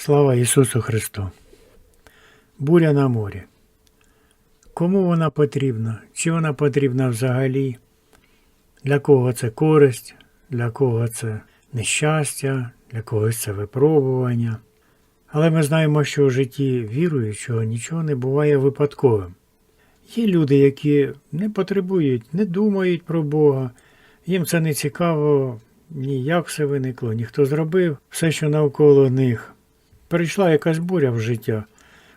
Слава Ісусу Христу! Буря на морі. Кому вона потрібна? Чи вона потрібна взагалі? Для кого це користь, для кого це нещастя, для когось це випробування. Але ми знаємо, що в житті віруючого нічого не буває випадковим. Є люди, які не потребують, не думають про Бога, їм це не цікаво, ніяк все виникло, ніхто зробив все, що навколо них. Прийшла якась буря в життя,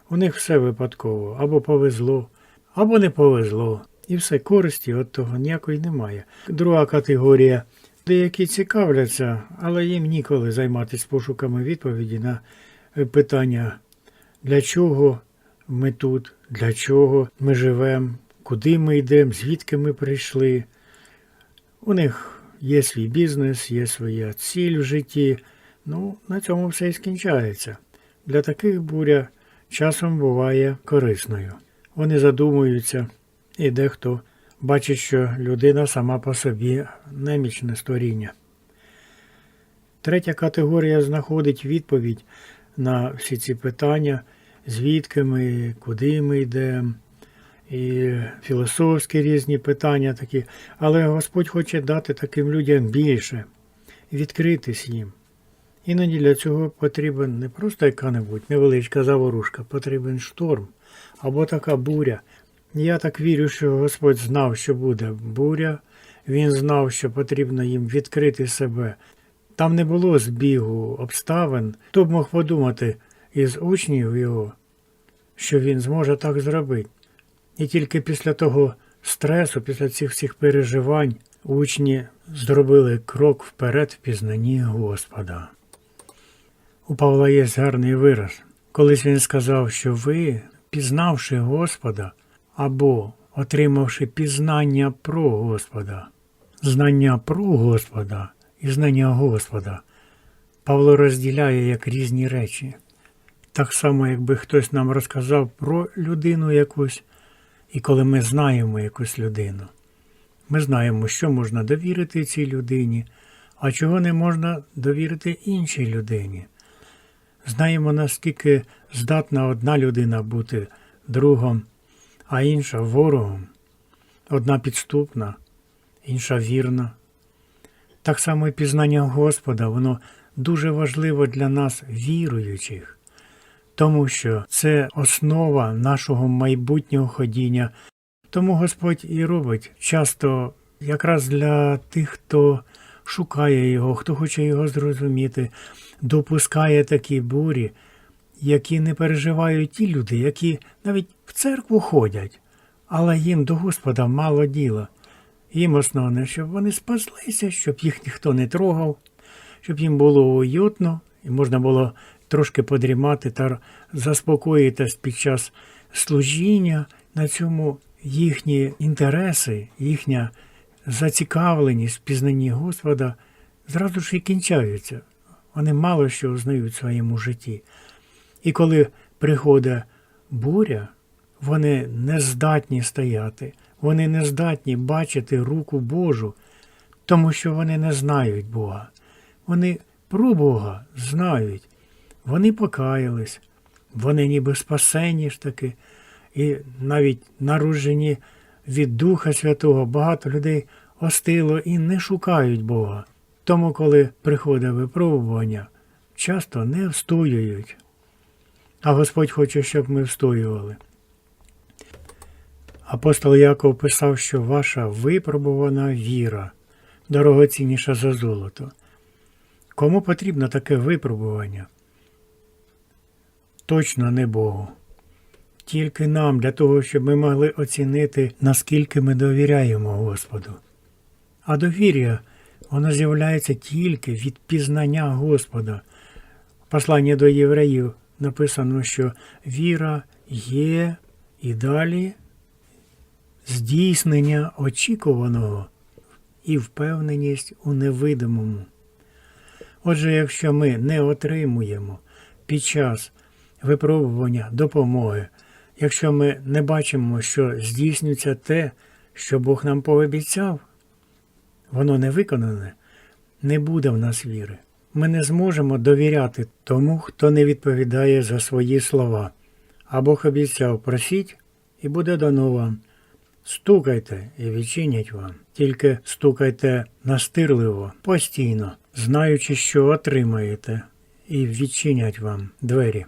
у них все випадково, або повезло, або не повезло. І все користі від того ніякої немає. Друга категорія деякі цікавляться, але їм ніколи займатися пошуками відповіді на е, питання, для чого ми тут, для чого ми живемо, куди ми йдемо, звідки ми прийшли. У них є свій бізнес, є своя ціль в житті. Ну, на цьому все і скінчається. Для таких буря часом буває корисною. Вони задумуються, і дехто бачить, що людина сама по собі немічне створіння. Третя категорія знаходить відповідь на всі ці питання, звідки ми, куди ми йдемо, і філософські різні питання такі. Але Господь хоче дати таким людям більше, відкритись їм. Іноді для цього потрібен не просто яка-небудь невеличка заворушка, потрібен шторм або така буря. Я так вірю, що Господь знав, що буде буря, Він знав, що потрібно їм відкрити себе. Там не було збігу обставин. Хто б мог подумати із учнів його, що він зможе так зробити. І тільки після того стресу, після цих всіх переживань, учні зробили крок вперед в пізнанні Господа. У Павла є гарний вираз. Колись він сказав, що ви, пізнавши Господа або отримавши пізнання про Господа, знання про Господа і знання Господа, Павло розділяє як різні речі. Так само, якби хтось нам розказав про людину якусь, і коли ми знаємо якусь людину, ми знаємо, що можна довірити цій людині, а чого не можна довірити іншій людині. Знаємо, наскільки здатна одна людина бути другом, а інша ворогом. Одна підступна, інша вірна. Так само і пізнання Господа, воно дуже важливо для нас, віруючих, тому що це основа нашого майбутнього ходіння. Тому Господь і робить часто якраз для тих, хто шукає його, хто хоче його зрозуміти, допускає такі бурі, які не переживають ті люди, які навіть в церкву ходять, але їм до Господа мало діла. Їм основне, щоб вони спаслися, щоб їх ніхто не трогав, щоб їм було уютно і можна було трошки подрімати та заспокоїтись під час служіння. На цьому їхні інтереси, їхня зацікавленість в пізнанні Господа зразу ж і кінчаються. Вони мало що знають в своєму житті. І коли приходить буря, вони не здатні стояти, вони не здатні бачити руку Божу, тому що вони не знають Бога. Вони про Бога знають, вони покаялись, вони ніби спасені ж таки, і навіть народжені від Духа Святого багато людей остило і не шукають Бога. Тому, коли приходить випробування, часто не встоюють. А Господь хоче, щоб ми встоювали. Апостол Яков писав, що ваша випробувана віра дорогоцінніша за золото. Кому потрібно таке випробування? Точно не Богу. Тільки нам для того, щоб ми могли оцінити, наскільки ми довіряємо Господу. А довір'я воно з'являється тільки від пізнання Господа. В посланні до євреїв написано, що віра є і далі здійснення очікуваного і впевненість у невидимому. Отже, якщо ми не отримуємо під час випробування допомоги, якщо ми не бачимо, що здійснюється те, що Бог нам пообіцяв, воно не виконане, не буде в нас віри. Ми не зможемо довіряти тому, хто не відповідає за свої слова. А Бог обіцяв просіть, і буде дано вам. Стукайте і відчинять вам. Тільки стукайте настирливо, постійно, знаючи, що отримаєте, і відчинять вам двері.